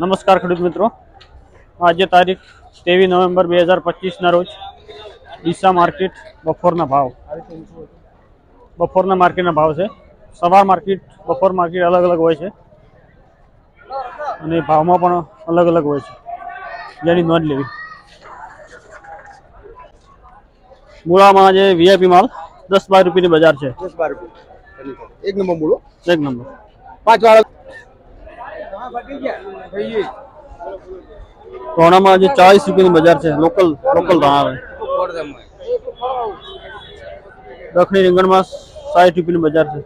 નમસ્કાર ખેડૂત મિત્રો. આજે તારીખ ત્રેવીસ નવેમ્બર બે હજાર પચીસના રોજ ડીસા માર્કેટ બપોરના ભાવ. બપોરના માર્કેટના ભાવ છે. સવાર માર્કેટ બપોર માર્કેટ અલગ અલગ હોય છે. અને ભાવમાં પણ અલગ અલગ હોય છે. જેની નોંધ લેવી. મૂળામાં આજે વીઆઈપી માલ દસ બાર રૂપિયાની બજાર છે. દસ બાર રૂપિયા. એક નંબર મૂળો. એક નંબર. પાંચ વાળા ટોણામાં આજે ચાલીસ રૂપિયાની બજાર છે. લોકલ લોકલ ધાણા દક્ષિણી રીંગણમાં સાઠ રૂપિયાની બજાર છે.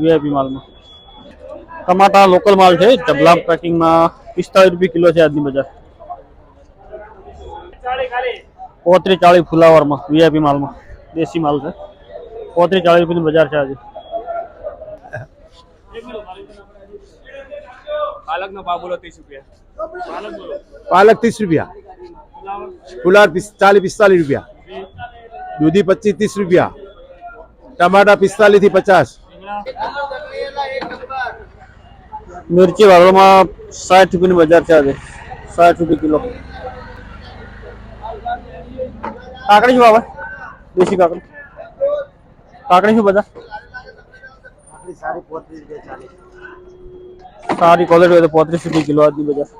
વીઆઈપી માલમાં. ટમાટા લોકલ માલ છે. ડબલા પેકિંગમાં પિસ્તાળીસ રૂપિયા કિલો છે આજની બજાર. પોત્રી ચાળીસ ફુલાવરમાં વીઆઈપી માલમાં. દેશી માલ છે. પોત્રી ચાળીસ રૂપિયાની બજાર છે આજે. પાલકનો ભાવ બોલો ત્રીસ રૂપિયા. પાલક ત્રીસ રૂપિયા. ફુલાર ચાલીસ પિસ્તાલીસ રૂપિયા. દૂધી પચીસ ત્રીસ રૂપિયા. ટમાટા પિસ્તાલીસથી પચાસ. મિરચી વાળવામાં સાઠ રૂપિયાની બજાર છે આજે. સાઠ રૂપિયા કિલો. કાકડી શું આવે દેશી કાકડી. કાકડી શું બધા સારી ક્વોલિટી હોય તો પોત્રીસ રૂપિયા કિલો આજની બજાર.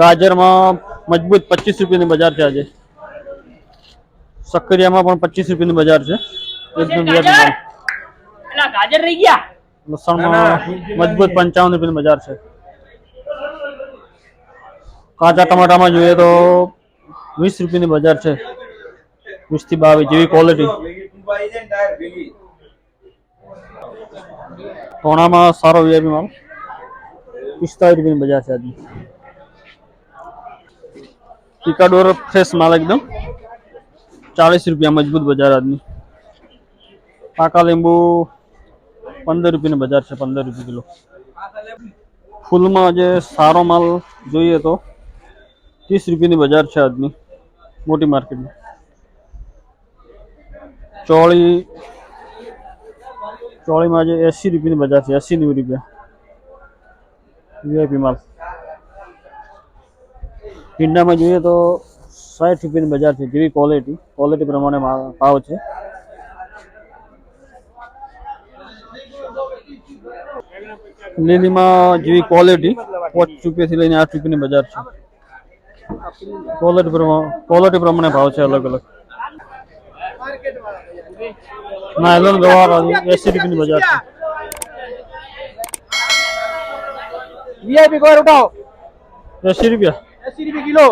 ગાજરમાં મજબૂત પચીસ રૂપિયાની બજાર છે આજે. સક્કરિયામાં પણ પચીસ રૂપિયાની બજાર છે. એકદમ વ્યાજબી ભાવ. એલા ગાજર રહી ગયા? લસણમાં મજબૂત પંચાવન રૂપિયાની બજાર છે. કાચા ટમાટામાં જોઈએ તો વીસ રૂપિયાની બજાર છે. વીસથી બાવીસ જેવી ક્વોલિટી ટોણામાં સારો વીઆઈપી માલ. પિસ્તાળીસ રૂપિયાની બજાર છે આજની. ટીકાડોર ફ્રેશ માલ એકદમ. ચાલીસ રૂપિયા મજબૂત બજાર આજની. પાકા લીંબુ પંદર રૂપિયાની બજાર છે, પંદર રૂપિયા કિલો. ફૂલમાં જે સારો માલ જોઈએ તો ત્રીસ રૂપિયાની બજાર છે આજની, મોટી માર્કેટમાં. ચોળી ચોળીમાં જે એંસી રૂપિયાની બજાર છે, એસી નેવું રૂપિયા. વીઆઈપી માલ. ભીંડામાં જોઈએ તો સાઠ રૂપિયાની બજાર છે, જેવી ક્વોલિટી ક્વોલિટી પ્રમાણે ભાવ છે. લીલીમાં જેવી ક્વોલિટી પાંચ રૂપિયાથી લઈને આઠ રૂપિયાની બજાર છે. ક્વોલિટી પ્રમાણે ક્વોલિટી પ્રમાણે ભાવ છે અલગ અલગ નાયલોન ગવાર એસી રૂપિયાની બજાર છે વીઆઈપી કવર ઉઠાવો એસી રૂપિયા એસી રૂપિયા કિલો